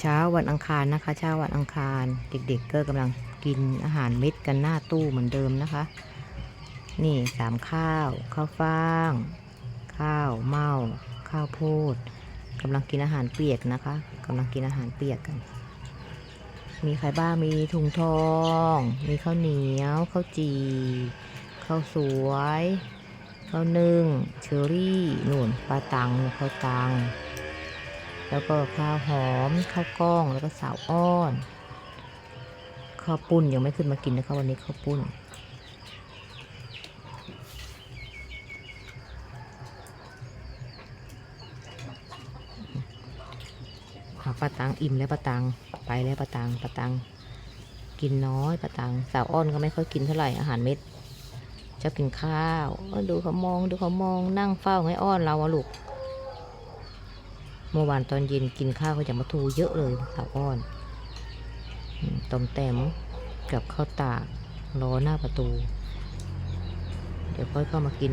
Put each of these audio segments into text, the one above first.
เช้าวันอังคารนะคะ เช้าวันอังคาร เด็กๆก็กำลังกินอาหารเม็ดกันหน้าตู้เหมือนเดิมนะคะ นี่สามข้าว ข้าวฟ่าง ข้าวเม่าข้าวโพดกำลังกินอาหารเปียกนะคะกำลังกินอาหารเปียกกัน มีใครบ้างมีถุงทอง มีข้าวเหนียวข้าวจีข้าวสวยข้าวนึ่งเชอรี่นุ่นปลาตังข้าวตัง แล้วก็ข้าวหอมข้าวกล้องแล้วก็สาวอ้อนข้าวปุ้นยังไม่ขึ้นมากินนะคะวันนี้ข้าวปุ้นเอาปลาตังอิ่มแล้วปลาตังไปแล้วปลาตังปลาตังกินน้อยปลาตังสาวอ้อนก็ไม่ค่อยกินเท่าไหร่อาหารเม็ดชอบกินข้าวดูเขามองดูเขามองนั่งเฝ้าให้อ้อนเราอะลูก เมื่อวานตอนเย็นกินข้าวเขาจะมาทูเยอะเลยสาวอ้อนต้มแต้มกับข้าวตากรอหน้าประตู เดี๋ยวค่อยเข้ามากิน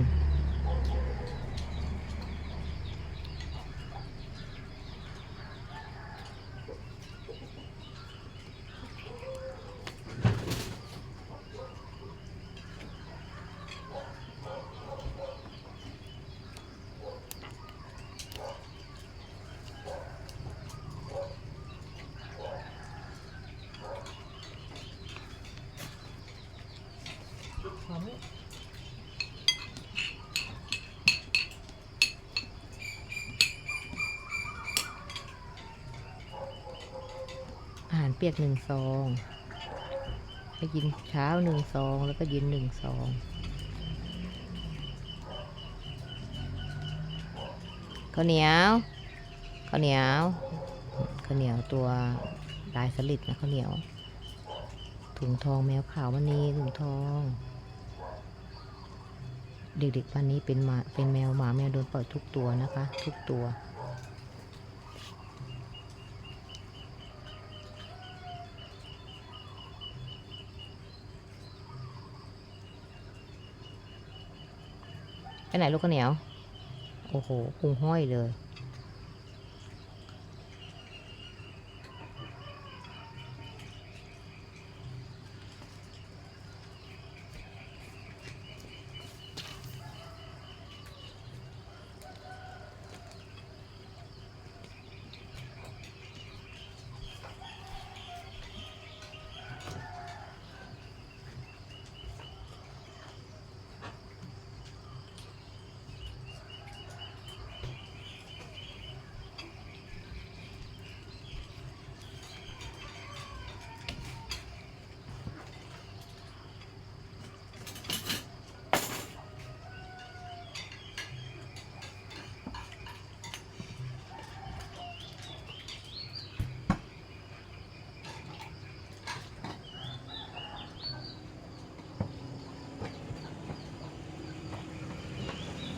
อาหารเปียกหนึ่งซองไปกินเช้าหนึ่งซอง แล้วก็เย็นหนึ่งซอง ข้าวเหนียวข้าวเหนียวข้าวเหนียวตัวลายสลิดนะข้าวเหนียวถุงทองแมวขาววันนี้ถุงทอง เด็กๆวันนี้เป็นหมาเป็นแมวหมาแมวโดนปล่อยทุกตัวนะคะ ทุกตัว ไปไหนลูกกระเหนียว โอ้โหพุงห้อยเลย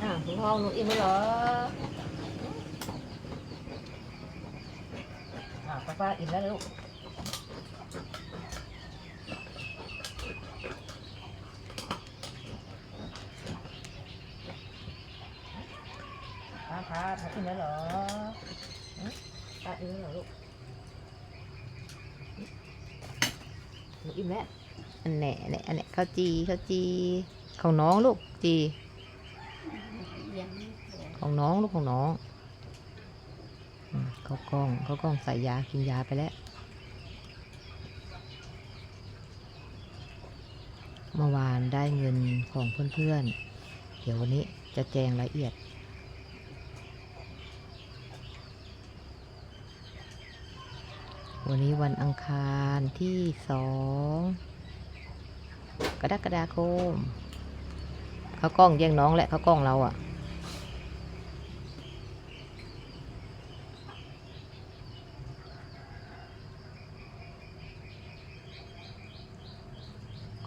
อะถุงทองหนูอิ่มแล้วเหรออะป้าป้าอิ่มแล้วลูกป้าป้าป้าอิ่มแล้วเหรอหึป้าอิ่มแล้วเหรอลูกหนูอิ่มแล้วอันแหน่อันแหน่อันแหน่ข้าวจีข้าวจีของน้องลูกจี ของน้องลูกของน้องเขากล้องเขากล้องใส่ยากินยาไปแล้วเมื่อวานได้เงินของเพื่อนๆ เดี๋ยววันนี้จะแจงรายละเอียด วันนี้วันอังคารที่สองกรกฎาคมเขากล้องแย่งน้องแหละเขากล้องเราอะ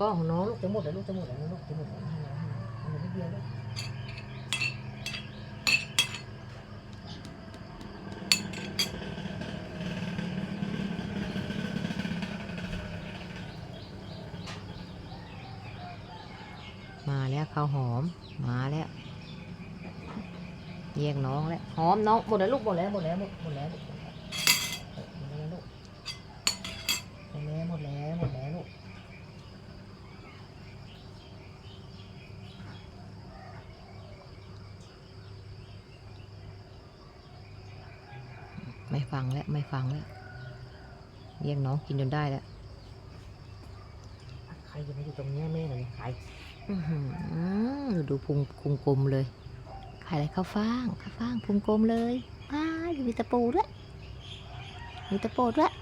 ก็ของน้องลูกจะหมดแล้วลูกจะหมดแล้วลูกจะหมดแล้วให้น้องให้น้องเอานิดเดียวลูกมาแล้วข้าวหอมมาแล้วแยกน้องแล้วหอมน้องหมดแล้วลูกหมดแล้วหมดแล้วหมดหมดแล้วลูกหมดแล้วลูก ดแล้วหมดแล้วหมดแล้วลูกไม่ ฟังแล้วไม่ฟังแล้วเรียกน้องกินจนได้แล้วใครจะมาอยู่ตรงเนี้ยแม่หน่อยใครอื้อหือดูพุงพุงกลมเลยขายอะไรข้าวฟ่างข้าวฟ่างพุงกลมเลยอ้ายมีตะปูด้วยมีตะปูด้วย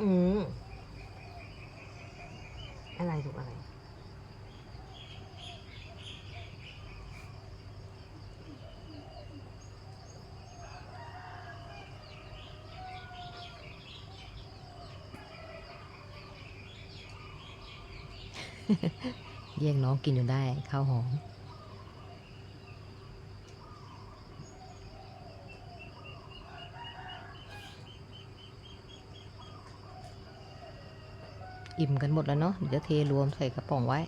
อืมอะไรลูกอะไร เรียกน้องกินจนได้ข้าวหอม อิ่มกันหมดแล้วเนาะเดี๋ยวเทรวมใส่กระป๋องไว้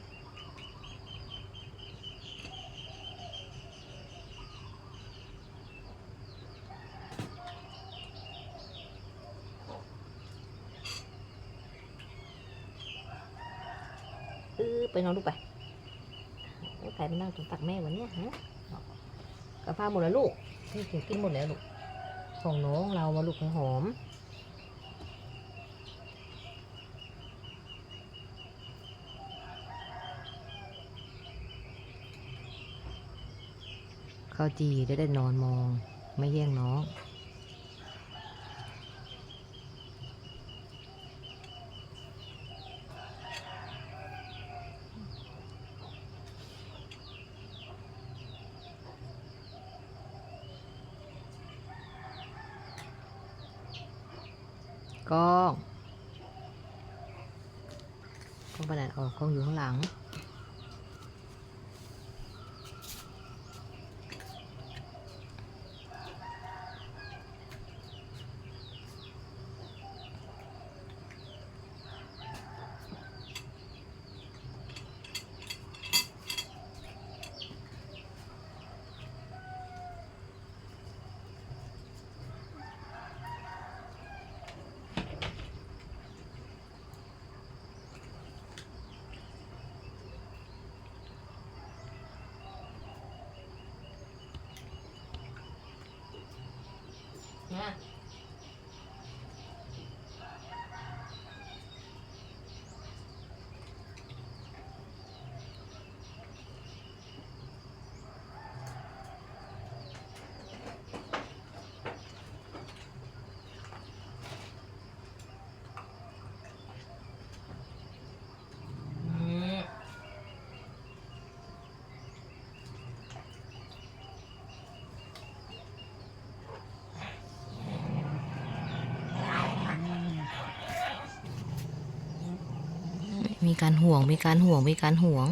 ไปนอนลูกไปโอ้ใครมานั่งตรงตักแม่วันเนี้ยฮะกาแฟหมดแล้วลูกนี่ถึงกินหมดแล้วลูกของน้องเรามาลูกให้หอมข้าวจีได้ได้นอนมองไม่แย่งน้อง กล้อง กล้องไปไหนออกกล้องอยู่ข้างหลัง นะ อืม มีการห่วงมีการห่วงมีการห่วง